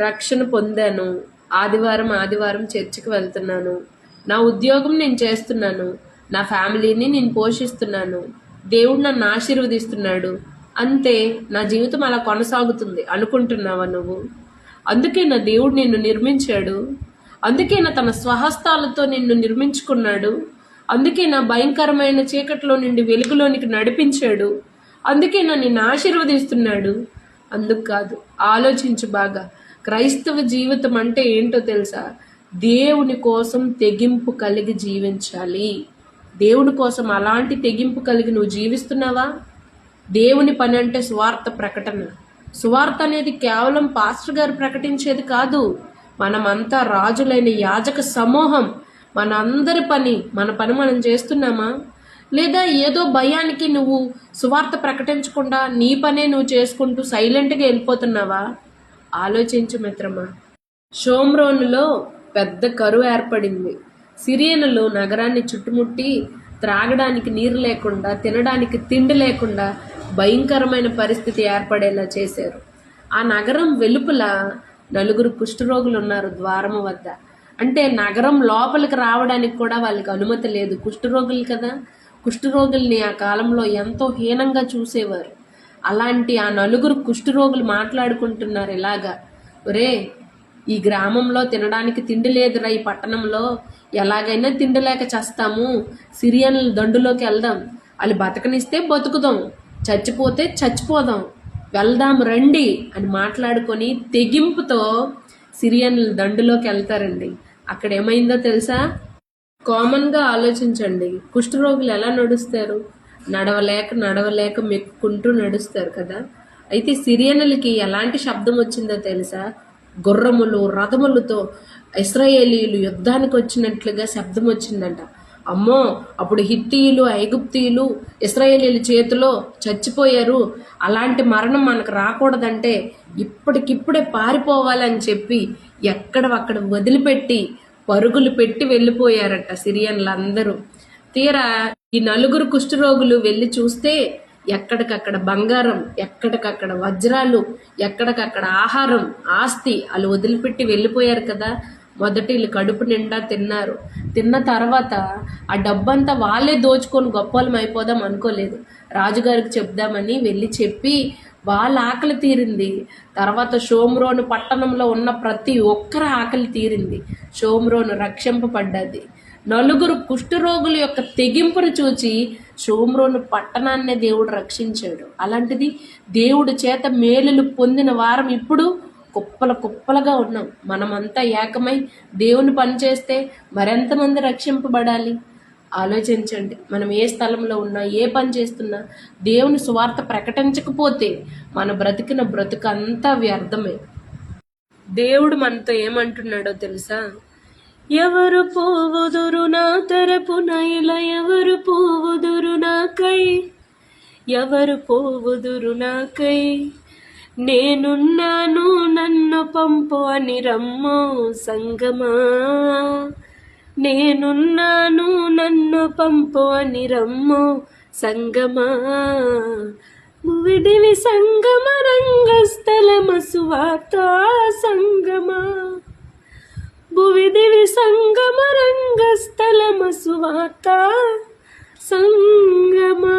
రక్షణ పొందాను. ఆదివారం ఆదివారం చర్చికి వెళ్తున్నాను. నా ఉద్యోగం నేను చేస్తున్నాను. నా ఫ్యామిలీని నేను పోషిస్తున్నాను. దేవుడు నన్ను ఆశీర్వదిస్తున్నాడు. అంతే నా జీవితం అలా కొనసాగుతుంది అనుకుంటున్నావా నువ్వు? అందుకే నా దేవుడు నిన్ను నిర్మించాడు. అందుకే నా తన స్వహస్తాలతో నిన్ను నిర్మించుకున్నాడు. అందుకే నా భయంకరమైన చీకట్లో నుండి వెలుగులోనికి నడిపించాడు. అందుకే నా నిన్ను ఆశీర్వదిస్తున్నాడు. అందుకు కాదు ఆలోచించు బాగా. క్రైస్తవ జీవితం అంటే ఏంటో తెలుసా? దేవుని కోసం తెగింపు కలిగి జీవించాలి. దేవుని కోసం అలాంటి తెగింపు కలిగి నువ్వు జీవిస్తున్నావా? దేవుని పని అంటే స్వార్థ ప్రకటన. సువార్త అనేది కేవలం పాస్టర్ గారు ప్రకటించేది కాదు. మనమంతా రాజులైన యాజక సమూహం. మన అందరి పని మన పని మనం చేస్తున్నామా? లేదా ఏదో భయానికి నువ్వు సువార్త ప్రకటించకుండా నీ పనే నువ్వు చేసుకుంటూ సైలెంట్గా వెళ్ళిపోతున్నావా? ఆలోచించు మిత్రమా. షోమ్రోనులో పెద్ద కరువు ఏర్పడింది. సిరియనులు నగరాన్ని చుట్టుముట్టి త్రాగడానికి నీరు లేకుండా తినడానికి తిండి లేకుండా భయంకరమైన పరిస్థితి ఏర్పడేలా చేశారు. ఆ నగరం వెలుపల నలుగురు కుష్ఠరోగులు ఉన్నారు ద్వారము వద్ద. అంటే నగరం లోపలికి రావడానికి కూడా వాళ్ళకి అనుమతి లేదు కుష్ఠరోగులు కదా. కుష్ఠరోగుల్ని ఆ కాలంలో ఎంతో హీనంగా చూసేవారు. అలాంటి ఆ నలుగురు కుష్ఠరోగులు మాట్లాడుకుంటున్నారు ఇలాగా. ఒరే ఈ గ్రామంలో తినడానికి తిండి లేదురా ఈ పట్టణంలో ఎలాగైనా తిండి లేక చేస్తాము. సిరియన్ల దండులోకి వెళ్దాం. వాళ్ళు బతకనిస్తే బతుకుదాం. చచ్చిపోతే చచ్చిపోదాం. వెళ్దాం రండి అని మాట్లాడుకొని తెగింపుతో సిరియన్ల దండులోకి వెళ్తారండి. అక్కడ ఏమైందో తెలుసా? కామన్గా ఆలోచించండి. కుష్ఠరోగులు ఎలా నడుస్తారు? నడవలేక నడవలేక మెక్కుంటూ నడుస్తారు కదా. అయితే సిరియనులకి ఎలాంటి శబ్దం వచ్చిందో తెలుసా? గుర్రములు రథములతో ఇస్రాయేలీలు యుద్ధానికి వచ్చినట్లుగా శబ్దం వచ్చిందంట. అమ్మో అప్పుడు హిత్తీయులు ఐగుప్తీయులు ఇస్రాయేలీల చేతిలో చచ్చిపోయారు. అలాంటి మరణం మనకు రాకూడదంటే ఇప్పటికిప్పుడే పారిపోవాలని చెప్పి ఎక్కడ అక్కడ వదిలిపెట్టి పరుగులు పెట్టి వెళ్ళిపోయారట సిరియన్లందరూ. తీరా ఈ నలుగురు కుష్ఠరోగులు వెళ్ళి చూస్తే ఎక్కడికక్కడ బంగారం ఎక్కడికక్కడ వజ్రాలు ఎక్కడికక్కడ ఆహారం ఆస్తి వాళ్ళు వదిలిపెట్టి వెళ్ళిపోయారు కదా. మొదటి వీళ్ళు కడుపు నిండా తిన్నారు. తిన్న తర్వాత ఆ డబ్బంతా వాళ్ళే దోచుకొని గొప్పలం అయిపోదాం అనుకోలేదు. రాజుగారికి చెప్దామని వెళ్ళి చెప్పి వాళ్ళ ఆకలి తీరింది. తర్వాత షోమ్రోను పట్టణంలో ఉన్న ప్రతి ఒక్కరి ఆకలి తీరింది. షోమ్రోను రక్షింపబడ్డది. నలుగురు కుష్ఠరోగుల యొక్క తెగింపును చూచి షోమ్రోను పట్టణాన్నే దేవుడు రక్షించాడు. అలాంటిది దేవుడి చేత మేలులు పొందిన వారం ఇప్పుడు కుప్పల కుప్పలుగా ఉన్నాం. మనమంతా ఏకమై దేవుని పనిచేస్తే మరెంతమంది రక్షింపబడాలి? ఆలోచించండి. మనం ఏ స్థలంలో ఉన్నా ఏ పని చేస్తున్నా దేవుని సువార్త ప్రకటించకపోతే మన బ్రతికిన బ్రతుకంతా వ్యర్థమే. దేవుడు మనతో ఏమంటున్నాడో తెలుసా? ఎవరు పోవుదురు నా తరపు నైల ఎవరు పోవుదురు నాకై ఎవరు పోవుదురు నాకై నేనున్నాను నన్ను పంపు అని రమ్మో సంగమా? నేనున్నాను నన్ను పంపు అని రమ్మో సంగమా? విడివి సంగమ రంగస్థలమసువాత సంగమా? భువిదివి సంగమ రంగస్థలమసువాత సంగమా.